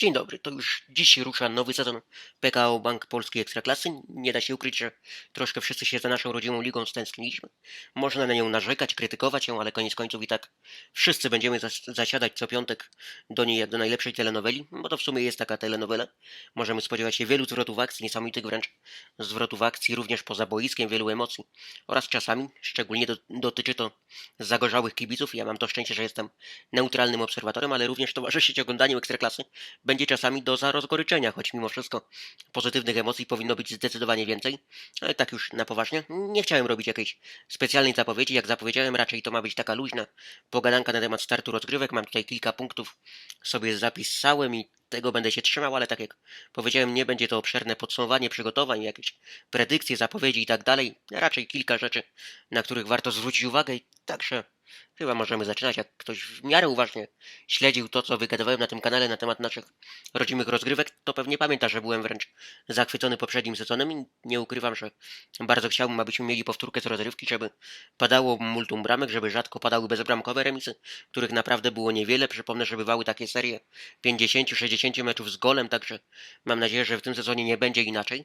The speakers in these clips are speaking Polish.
Dzień dobry, to już dziś rusza nowy sezon PKO Bank Polskiej Ekstraklasy. Nie da się ukryć, że troszkę wszyscy się za naszą rodzimą ligą stęskniliśmy. Można na nią narzekać, krytykować ją, ale koniec końców i tak wszyscy będziemy zas- zasiadać co piątek do niej jak do najlepszej telenoweli, bo to w sumie jest taka telenowela. Możemy spodziewać się wielu zwrotów akcji, niesamowitych wręcz zwrotów akcji, również poza boiskiem, wielu emocji. Oraz czasami, szczególnie do, dotyczy to zagorzałych kibiców, ja mam to szczęście, że jestem neutralnym obserwatorem, ale również towarzyszyć oglądaniu Ekstraklasy będzie czasami doza rozgoryczenia, choć mimo wszystko pozytywnych emocji powinno być zdecydowanie więcej. Ale tak już na poważnie, nie chciałem robić jakiejś specjalnej zapowiedzi. Jak zapowiedziałem, raczej to ma być taka luźna pogadanka na temat startu rozgrywek. Mam tutaj kilka punktów, sobie zapisałem i tego będę się trzymał, ale tak jak powiedziałem, nie będzie to obszerne podsumowanie przygotowań, jakieś predykcje, zapowiedzi i tak dalej. Raczej kilka rzeczy, na których warto zwrócić uwagę i także chyba możemy zaczynać. Jak ktoś w miarę uważnie śledził to, co wygadywałem na tym kanale na temat naszych rodzimych rozgrywek, to pewnie pamięta, że byłem wręcz zachwycony poprzednim sezonem i nie ukrywam, że bardzo chciałbym, abyśmy mieli powtórkę z rozrywki, żeby padało multum bramek, żeby rzadko padały bezbramkowe remisy, których naprawdę było niewiele. Przypomnę, że bywały takie serie 50-60 meczów z golem, także mam nadzieję, że w tym sezonie nie będzie inaczej.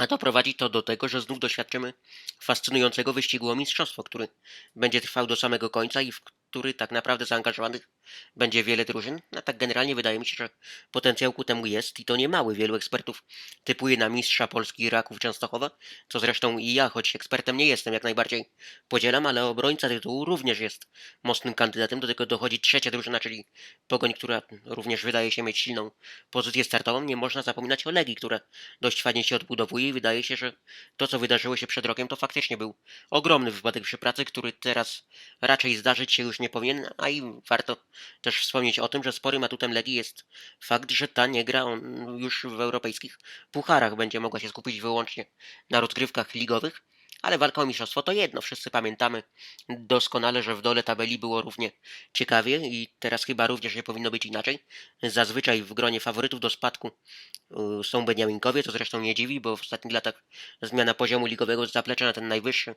A to prowadzi to do tego, że znów doświadczymy fascynującego wyścigu o mistrzostwo, który będzie trwał do samego końca i w który tak naprawdę zaangażowanych będzie wiele drużyn. A tak generalnie wydaje mi się, że potencjał ku temu jest i to nie mały. Wielu ekspertów typuje na mistrza Polski Raków Częstochowa, co zresztą i ja, choć ekspertem nie jestem, jak najbardziej podzielam, ale obrońca tytułu również jest mocnym kandydatem. Do tego dochodzi trzecia drużyna, czyli Pogoń, która również wydaje się mieć silną pozycję startową. Nie można zapominać o Legii, która dość fajnie się odbudowuje i wydaje się, że to, co wydarzyło się przed rokiem, to faktycznie był ogromny wypadek przy pracy, który teraz raczej zdarzyć się już nie powinien, a i warto też wspomnieć o tym, że sporym atutem Legii jest fakt, że ta nie gra on już w europejskich pucharach, będzie mogła się skupić wyłącznie na rozgrywkach ligowych, ale walka o mistrzostwo to jedno. Wszyscy pamiętamy doskonale, że w dole tabeli było równie ciekawie i teraz chyba również nie powinno być inaczej. Zazwyczaj w gronie faworytów do spadku y, są Beniaminkowie, to zresztą nie dziwi, bo w ostatnich latach zmiana poziomu ligowego z zaplecza na ten najwyższy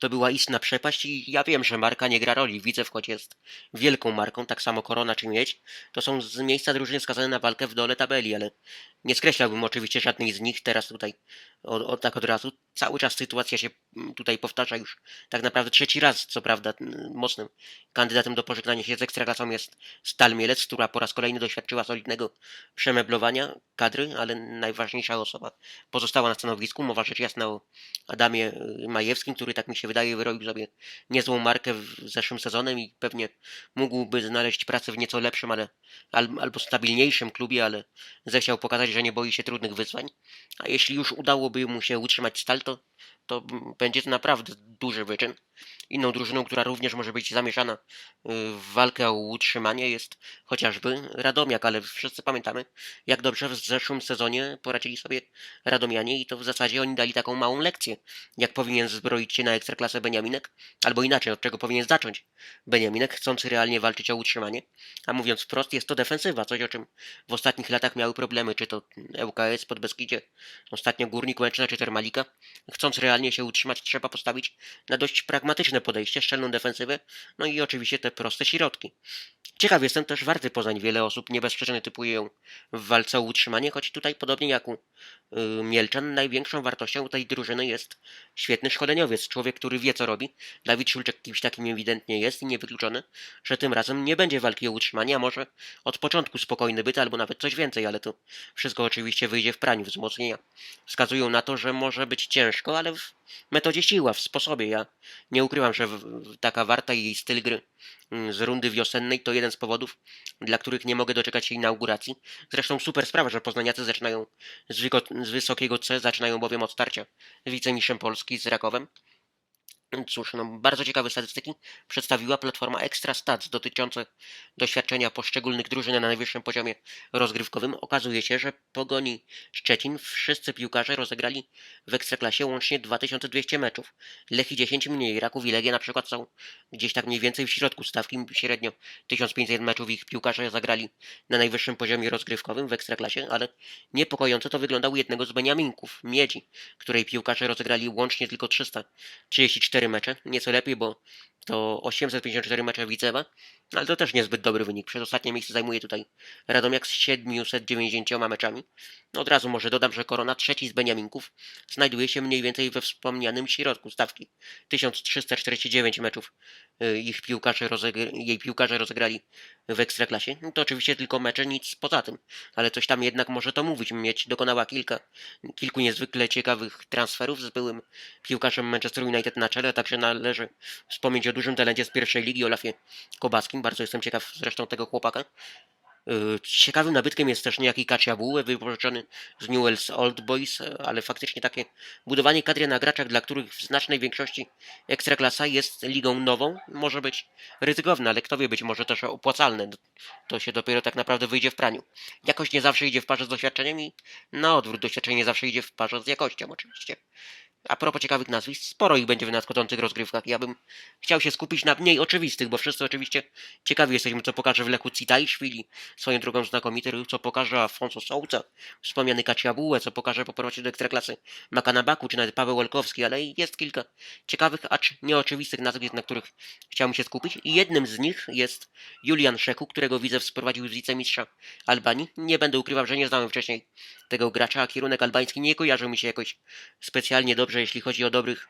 to była istna przepaść i ja wiem, że marka nie gra roli. Widzew, choć jest wielką marką, tak samo Korona czy Miedź, to są z miejsca drużyny skazane na walkę w dole tabeli, ale nie skreślałbym oczywiście żadnej z nich teraz tutaj o, o, tak od razu. Cały czas sytuacja się mm, tutaj powtarza już tak naprawdę trzeci raz, co prawda mm, mocnym kandydatem do pożegnania się z Ekstraklasą jest Stal Mielec, która po raz kolejny doświadczyła solidnego przemeblowania kadry, ale najważniejsza osoba pozostała na stanowisku. Mowa rzecz jasna o Adamie y, Majewskim, który tak mi się wydaje wyrobił sobie niezłą markę w zeszłym sezonem i pewnie mógłby znaleźć pracę w nieco lepszym, ale al, albo stabilniejszym klubie, ale zechciał pokazać, że nie boi się trudnych wyzwań. A jeśli już udałoby mu się utrzymać stal, to, to będzie to naprawdę duży wyczyn. Inną drużyną, która również może być zamieszana y, w walkę o utrzymanie jest chociażby Radomiak, ale wszyscy pamiętamy, jak dobrze w zeszłym sezonie poradzili sobie Radomianie i to w zasadzie oni dali taką małą lekcję, jak powinien zbroić się na ekstraklasę Beniaminek, albo inaczej, od czego powinien zacząć Beniaminek, chcąc realnie walczyć o utrzymanie. A mówiąc wprost, jest to defensywa, coś o czym w ostatnich latach miały problemy, czy to ŁKS pod Beskidzie, ostatnio Górnik Łęczna czy Termalika. Chcąc realnie się utrzymać, trzeba postawić na dość pragmatyczne podejście, szczelną defensywę, no i oczywiście te proste środki. Ciekaw jestem też Warty Poznań. Wiele osób nie bez typuje w walce o utrzymanie, choć tutaj podobnie jak u y, Mielczan, największą wartością tej drużyny jest świetny szkoleniowiec, człowiek, który wie co robi. Dawid Szulczek kimś takim ewidentnie jest i niewykluczone, że tym razem nie będzie walki o utrzymanie, a może od początku spokojny byt albo nawet coś więcej, ale to wszystko oczywiście wyjdzie w praniu wzmocnienia. Wskazują na to, że może być ciężko, ale w metodzie siła, w sposobie. Ja nie ukrywam, że taka warta i jej styl gry mm, z rundy wiosennej to jeden z powodów, dla których nie mogę doczekać się inauguracji. Zresztą super sprawa, że poznaniacy zaczynają z, z wysokiego C, zaczynają bowiem od starcia z wicemistrzem Polski z Rakowem. Cóż, no, bardzo ciekawe statystyki przedstawiła platforma Extra Stats dotyczące doświadczenia poszczególnych drużyn na najwyższym poziomie rozgrywkowym. Okazuje się, że Pogoni Szczecin wszyscy piłkarze rozegrali w Ekstraklasie łącznie 2200 meczów. Lech i 10 mniej. Raków i Legia na przykład są gdzieś tak mniej więcej w środku stawki. Średnio 1500 meczów ich piłkarze zagrali na najwyższym poziomie rozgrywkowym w Ekstraklasie, ale niepokojąco to wyglądał u jednego z Beniaminków, Miedzi, której piłkarze rozegrali łącznie tylko 334 mecze. Nieco lepiej, bo to 854 mecze Widzewa, no ale to też niezbyt dobry wynik. Przez ostatnie miejsce zajmuje tutaj Radomiak z 790 meczami. No od razu może dodam, że Korona, trzeci z Beniaminków, znajduje się mniej więcej we wspomnianym środku stawki. 1349 meczów y, ich piłkarze jej piłkarze rozegrali w Ekstraklasie. No to oczywiście tylko mecze, nic poza tym. Ale coś tam jednak może to mówić. Mieć dokonała kilka, kilku niezwykle ciekawych transferów z byłym piłkarzem Manchester United na czele, także należy wspomnieć dużym talencie z pierwszej ligi, Olafie Kobaskim. Bardzo jestem ciekaw zresztą tego chłopaka. Yy, Ciekawym nabytkiem jest też niejaki Kaciabułę, wypożyczony z Newell's Old Boys, e, ale faktycznie takie budowanie kadry na graczach, dla których w znacznej większości Ekstraklasa jest ligą nową, może być ryzykowne, ale kto wie, być może też opłacalne. To się dopiero tak naprawdę wyjdzie w praniu. Jakość nie zawsze idzie w parze z doświadczeniem i na odwrót doświadczenie nie zawsze idzie w parze z jakością oczywiście. A propos ciekawych nazwisk, sporo ich będzie w nadchodzących rozgrywkach. Ja bym chciał się skupić na mniej oczywistych, bo wszyscy oczywiście ciekawi jesteśmy, co pokaże w Lechu Citajszwili, swoją drugą znakomity co pokaże Afonso Souca, wspomniany Kaciabułę, co pokaże po powrocie do Ekstraklasy Makanabaku, czy nawet Paweł Olkowski, ale jest kilka ciekawych, acz nieoczywistych nazwisk, na których chciałbym się skupić. I jednym z nich jest Julian Szeku, którego widzę sprowadził z wicemistrza Albanii. Nie będę ukrywał, że nie znałem wcześniej tego gracza, a kierunek albański nie kojarzył mi się jakoś specjalnie dobrze, jeśli chodzi o dobrych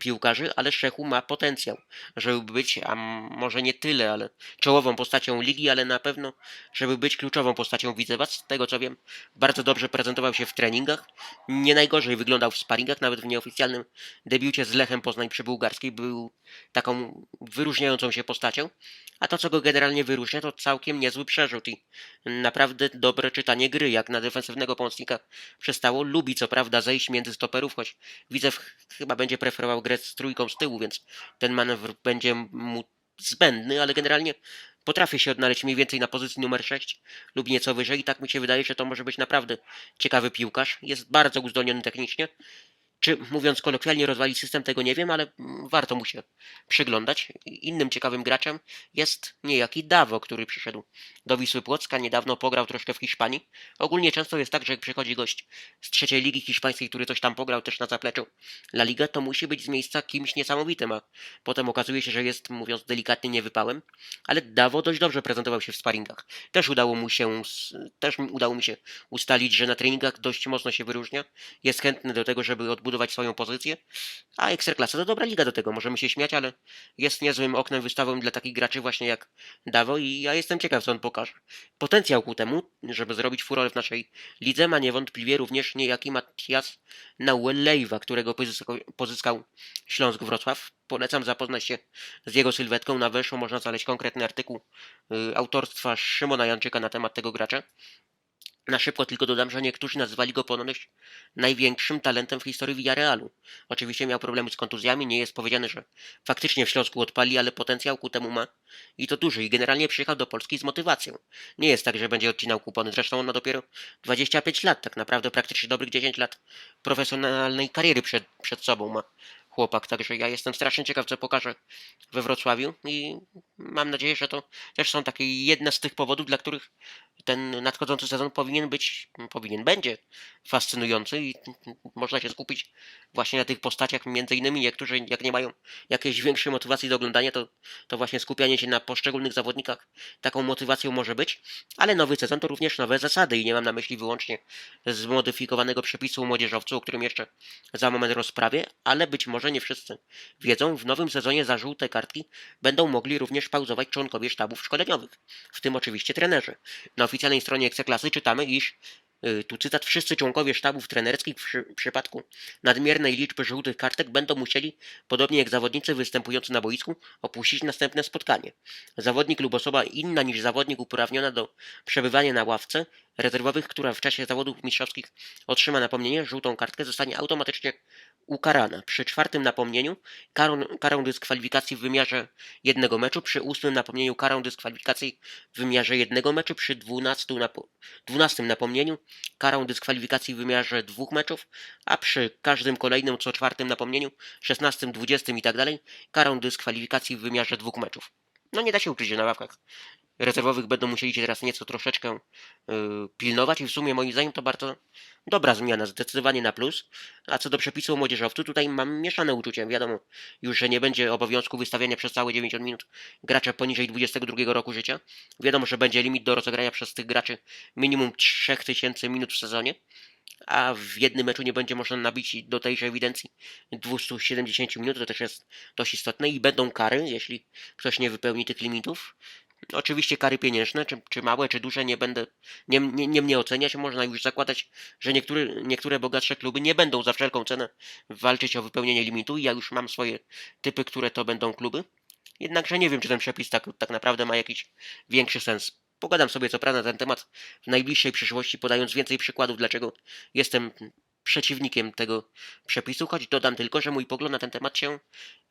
piłkarzy, ale Szechu ma potencjał, żeby być, a może nie tyle, ale czołową postacią ligi, ale na pewno, żeby być kluczową postacią Widzewa. Z tego co wiem, bardzo dobrze prezentował się w treningach, nie najgorzej wyglądał w sparingach, nawet w nieoficjalnym debiucie z Lechem Poznań przy Bułgarskiej był taką wyróżniającą się postacią, a to co go generalnie wyróżnia to całkiem niezły przerzut i naprawdę dobre czytanie gry, jak na defensywnego pomocnika przestało. Lubi co prawda zejść między stoperów, choć Widzew ch- chyba będzie preferował grę z trójką z tyłu, więc ten manewr będzie mu zbędny, ale generalnie potrafi się odnaleźć mniej więcej na pozycji numer 6 lub nieco wyżej i tak mi się wydaje, że to może być naprawdę ciekawy piłkarz. Jest bardzo uzdolniony technicznie. Czy mówiąc kolokwialnie rozwali system, tego nie wiem, ale mm, warto mu się przyglądać. Innym ciekawym graczem jest niejaki Dawo, który przyszedł do Wisły Płocka, niedawno pograł troszkę w Hiszpanii. Ogólnie często jest tak, że jak przychodzi gość z trzeciej ligi hiszpańskiej, który coś tam pograł też na zapleczu La Liga, to musi być z miejsca kimś niesamowitym, a potem okazuje się, że jest, mówiąc delikatnie, niewypałem. Ale Dawo dość dobrze prezentował się w sparingach. Też udało mu się, też udało mi się ustalić, że na treningach dość mocno się wyróżnia. Jest chętny do tego, żeby odbudować swoją pozycję. A Ekstraklasa to dobra liga do tego, możemy się śmiać, ale jest niezłym oknem wystawą dla takich graczy właśnie jak Dawo i ja jestem ciekaw, co on pokaże. Potencjał ku temu, żeby zrobić furorę w naszej lidze, ma niewątpliwie również niejaki Matias Nauellejwa, którego pozyskał, Śląsk Wrocław. Polecam zapoznać się z jego sylwetką. Na weszło można znaleźć konkretny artykuł y, autorstwa Szymona Janczyka na temat tego gracza. Na szybko tylko dodam, że niektórzy nazywali go ponoć największym talentem w historii Villarealu. Oczywiście miał problemy z kontuzjami, nie jest powiedziane, że faktycznie w Śląsku odpali, ale potencjał ku temu ma i to duży. I generalnie przyjechał do Polski z motywacją. Nie jest tak, że będzie odcinał kupony. Zresztą on ma dopiero 25 lat, tak naprawdę praktycznie dobrych 10 lat profesjonalnej kariery przed, przed sobą ma chłopak. Także ja jestem strasznie ciekaw, co pokaże we Wrocławiu i mam nadzieję, że to też są takie jedne z tych powodów, dla których ten nadchodzący sezon powinien być, powinien, będzie fascynujący i można się skupić właśnie na tych postaciach, między innymi niektórzy jak nie mają jakiejś większej motywacji do oglądania, to, to właśnie skupianie się na poszczególnych zawodnikach taką motywacją może być, ale nowy sezon to również nowe zasady i nie mam na myśli wyłącznie zmodyfikowanego przepisu młodzieżowcu, o którym jeszcze za moment rozprawię, ale być może nie wszyscy wiedzą, w nowym sezonie za żółte kartki będą mogli również pauzować członkowie sztabów szkoleniowych, w tym oczywiście trenerzy. Na oficjalnej stronie Ekstraklasy czytamy, iż y, tu cytat, wszyscy członkowie sztabów trenerskich w przy, przypadku nadmiernej liczby żółtych kartek będą musieli, podobnie jak zawodnicy występujący na boisku, opuścić następne spotkanie. Zawodnik lub osoba inna niż zawodnik uprawniona do przebywania na ławce rezerwowych, która w czasie zawodów mistrzowskich otrzyma napomnienie, żółtą kartkę zostanie automatycznie ukarana. Przy czwartym napomnieniu karą, karą dyskwalifikacji w wymiarze jednego meczu, przy ósmym napomnieniu karą dyskwalifikacji w wymiarze jednego meczu, przy dwunastym napo- dwunastym napomnieniu karą dyskwalifikacji w wymiarze dwóch meczów, a przy każdym kolejnym co czwartym napomnieniu, szesnastym, dwudziestym i tak dalej, karą dyskwalifikacji w wymiarze dwóch meczów. No nie da się uczyć się na ławkach rezerwowych będą musieli się teraz nieco troszeczkę y, pilnować i w sumie moim zdaniem to bardzo dobra zmiana, zdecydowanie na plus. A co do przepisu o tutaj mam mieszane uczucie. Wiadomo już, że nie będzie obowiązku wystawiania przez całe 90 minut gracza poniżej 22 roku życia. Wiadomo, że będzie limit do rozegrania przez tych graczy minimum 3000 minut w sezonie a w jednym meczu nie będzie można nabić do tejże ewidencji 270 minut, to też jest dość istotne i będą kary, jeśli ktoś nie wypełni tych limitów. Oczywiście kary pieniężne, czy, czy małe, czy duże, nie będę, nie, nie, nie mnie oceniać. Można już zakładać, że niektóre, niektóre bogatsze kluby nie będą za wszelką cenę walczyć o wypełnienie limitu i ja już mam swoje typy, które to będą kluby. Jednakże nie wiem, czy ten przepis tak, tak naprawdę ma jakiś większy sens. Pogadam sobie co prawda na ten temat w najbliższej przyszłości, podając więcej przykładów, dlaczego jestem przeciwnikiem tego przepisu, choć dodam tylko, że mój pogląd na ten temat się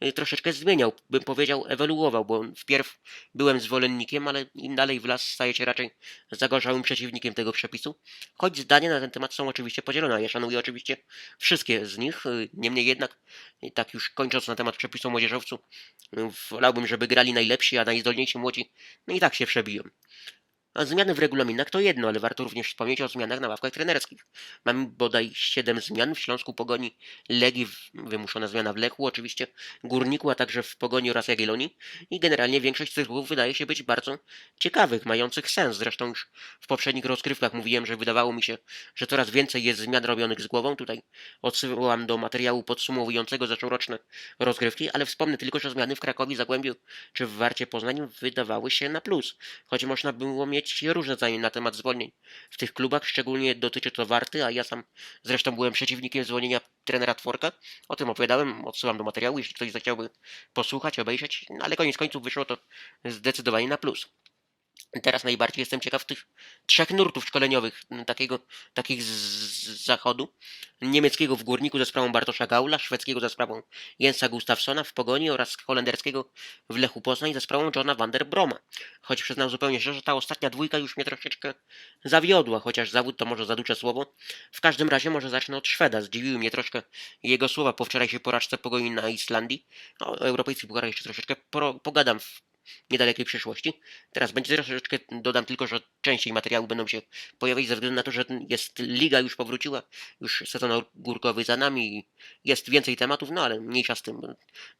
y, troszeczkę zmieniał, bym powiedział ewoluował, bo wpierw byłem zwolennikiem, ale im dalej w las staję się raczej zagorzałym przeciwnikiem tego przepisu, choć zdania na ten temat są oczywiście podzielone, ja szanuję oczywiście wszystkie z nich, y, niemniej jednak, y, tak już kończąc na temat przepisu o młodzieżowcu, wolałbym, żeby grali najlepsi, a najzdolniejsi młodzi, no i tak się przebiją. A zmiany w regulaminach to jedno, ale warto również wspomnieć o zmianach na ławkach trenerskich. Mamy bodaj 7 zmian w Śląsku Pogoni, Legii, wymuszona zmiana w Lechu, oczywiście Górniku, a także w Pogoni oraz Jagiellonii. I generalnie większość tych ruchów wydaje się być bardzo ciekawych, mających sens. Zresztą już w poprzednich rozgrywkach mówiłem, że wydawało mi się, że coraz więcej jest zmian robionych z głową. Tutaj odsyłam do materiału podsumowującego zeszłoroczne rozgrywki, ale wspomnę tylko, że zmiany w Krakowie, Zagłębiu czy w Warcie Poznań wydawały się na plus, choć można było mieć mieć różne zdanie na temat zwolnień w tych klubach, szczególnie dotyczy to Warty, a ja sam zresztą byłem przeciwnikiem zwolnienia trenera Tworka. O tym opowiadałem, odsyłam do materiału, jeśli ktoś zechciałby posłuchać, obejrzeć, no, ale koniec końców wyszło to zdecydowanie na plus. Teraz najbardziej jestem ciekaw tych trzech nurtów szkoleniowych, takiego, takich z, z zachodu. Niemieckiego w Górniku ze sprawą Bartosza Gaula, szwedzkiego za sprawą Jensa Gustafsona w Pogoni oraz holenderskiego w Lechu Poznań za sprawą Johna van der Broma. Choć przyznam zupełnie szczerze, ta ostatnia dwójka już mnie troszeczkę zawiodła, chociaż zawód to może za duże słowo. W każdym razie może zacznę od Szweda. Zdziwiły mnie troszkę jego słowa po wczorajszej porażce Pogoni na Islandii. No, o europejskich pucharach jeszcze troszeczkę pogadam w niedalekiej przyszłości. Teraz będzie troszeczkę, dodam tylko, że częściej materiału będą się pojawiać ze względu na to, że jest liga już powróciła, już sezon górkowy za nami jest więcej tematów, no ale mniejsza z tym.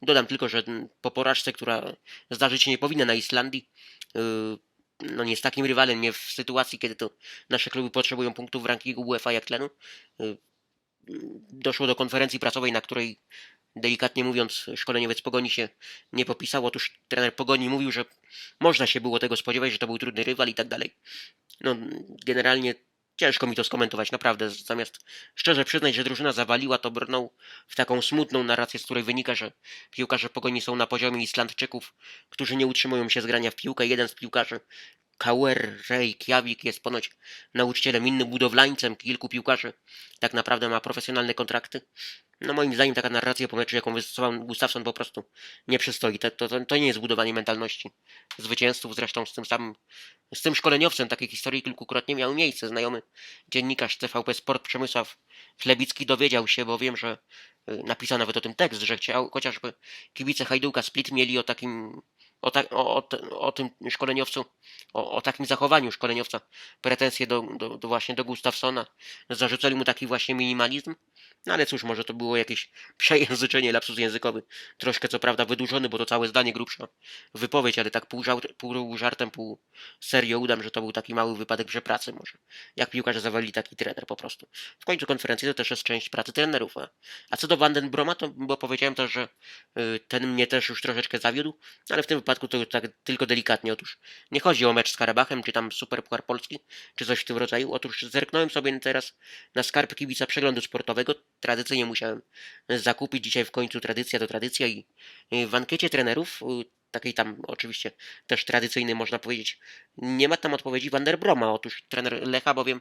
Dodam tylko, że po porażce, która zdarzyć się nie powinna na Islandii, yy, no nie jest takim rywalem, nie w sytuacji, kiedy to nasze kluby potrzebują punktów w rankingu UEFA jak tlenu. Yy, doszło do konferencji prasowej, na której delikatnie mówiąc, szkoleniowiec Pogoni się nie popisał. Otóż trener Pogoni mówił, że można się było tego spodziewać, że to był trudny rywal i tak dalej. No, generalnie ciężko mi to skomentować, naprawdę. Zamiast szczerze przyznać, że drużyna zawaliła, to brnął w taką smutną narrację, z której wynika, że piłkarze Pogoni są na poziomie Islandczyków, którzy nie utrzymują się z grania w piłkę. Jeden z piłkarzy Kauer Reykjavik jest ponoć nauczycielem, innym budowlańcem, kilku piłkarzy tak naprawdę ma profesjonalne kontrakty. No moim zdaniem taka narracja po meczu, jaką wystosował Gustafsson po prostu nie przystoi. To, to, to nie jest budowanie mentalności zwycięzców. Zresztą z tym samym, z tym szkoleniowcem takiej historii kilkukrotnie miały miejsce. Znajomy dziennikarz TVP Sport Przemysław Chlebicki dowiedział się, bo wiem, że y, napisał nawet o tym tekst, że chciał chociażby kibice Hajduka Split mieli o takim o, ta, o, o, o, tym szkoleniowcu, o, o, takim zachowaniu szkoleniowca, pretensje do, do, do, właśnie do Gustafsona, zarzucali mu taki właśnie minimalizm, no ale cóż, może to było jakieś przejęzyczenie, lapsus językowy, troszkę co prawda wydłużony, bo to całe zdanie grubsza. Wypowiedź, ale tak pół, żart, pół żartem, pół serio udam, że to był taki mały wypadek pracy może, jak piłkarze zawalili taki trener po prostu. W końcu konferencji to też jest część pracy trenerów, a, a co do Vandenbroma, to bo powiedziałem też, że y, ten mnie też już troszeczkę zawiódł, ale w tym wypadku wypadku to tak tylko delikatnie. Otóż nie chodzi o mecz z Karabachem, czy tam Super Puchar Polski, czy coś w tym rodzaju. Otóż zerknąłem sobie teraz na skarb kibica przeglądu sportowego. Tradycyjnie musiałem zakupić. Dzisiaj w końcu tradycja to tradycja i w ankiecie trenerów takiej tam oczywiście też tradycyjnej można powiedzieć, nie ma tam odpowiedzi Vanderbroma. Otóż trener Lecha bowiem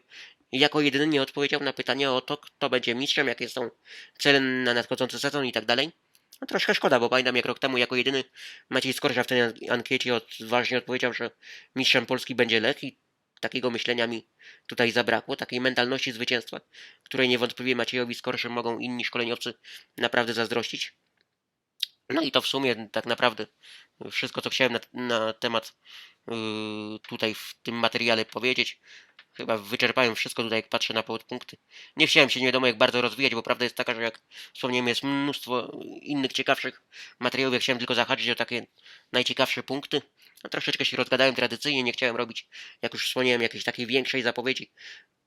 jako jedyny nie odpowiedział na pytanie o to, kto będzie mistrzem, jakie są cele na nadchodzący sezon i tak dalej. No troszkę szkoda, bo pamiętam jak rok temu jako jedyny Maciej Skorża w tej ankiecie odważnie odpowiedział, że mistrzem Polski będzie Lech i takiego myślenia mi tutaj zabrakło, takiej mentalności zwycięstwa, której niewątpliwie Maciejowi Skorży mogą inni szkoleniowcy naprawdę zazdrościć. No i to w sumie tak naprawdę wszystko, co chciałem na, na temat yy, tutaj w tym materiale powiedzieć. Chyba wyczerpałem wszystko tutaj, jak patrzę na podpunkty. Nie chciałem się nie wiadomo jak bardzo rozwijać, bo prawda jest taka, że jak wspomniałem, jest mnóstwo innych ciekawszych materiałów. Ja chciałem tylko zahaczyć o takie najciekawsze punkty. No, troszeczkę się rozgadałem tradycyjnie, nie chciałem robić, jak już wspomniałem, jakiejś takiej większej zapowiedzi.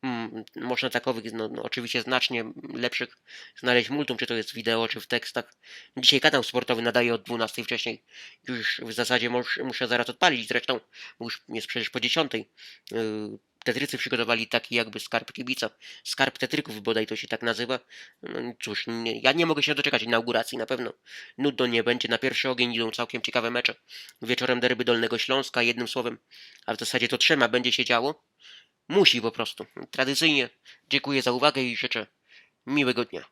Mm, można takowych, no, no, oczywiście znacznie lepszych znaleźć multum, czy to jest wideo, czy w tekstach. Dzisiaj kanał sportowy nadaje od 12 wcześniej. Już w zasadzie mus, muszę zaraz odpalić zresztą, bo już jest przecież po 10. Yy, Tetrycy przygotowali taki jakby skarb kibica. Skarb tetryków bodaj to się tak nazywa. No cóż, nie, ja nie mogę się doczekać inauguracji na pewno. Nudno nie będzie. Na pierwszy ogień idą całkiem ciekawe mecze. Wieczorem derby Dolnego Śląska, jednym słowem, a w zasadzie to trzema będzie się działo. Musi po prostu. Tradycyjnie dziękuję za uwagę i życzę miłego dnia.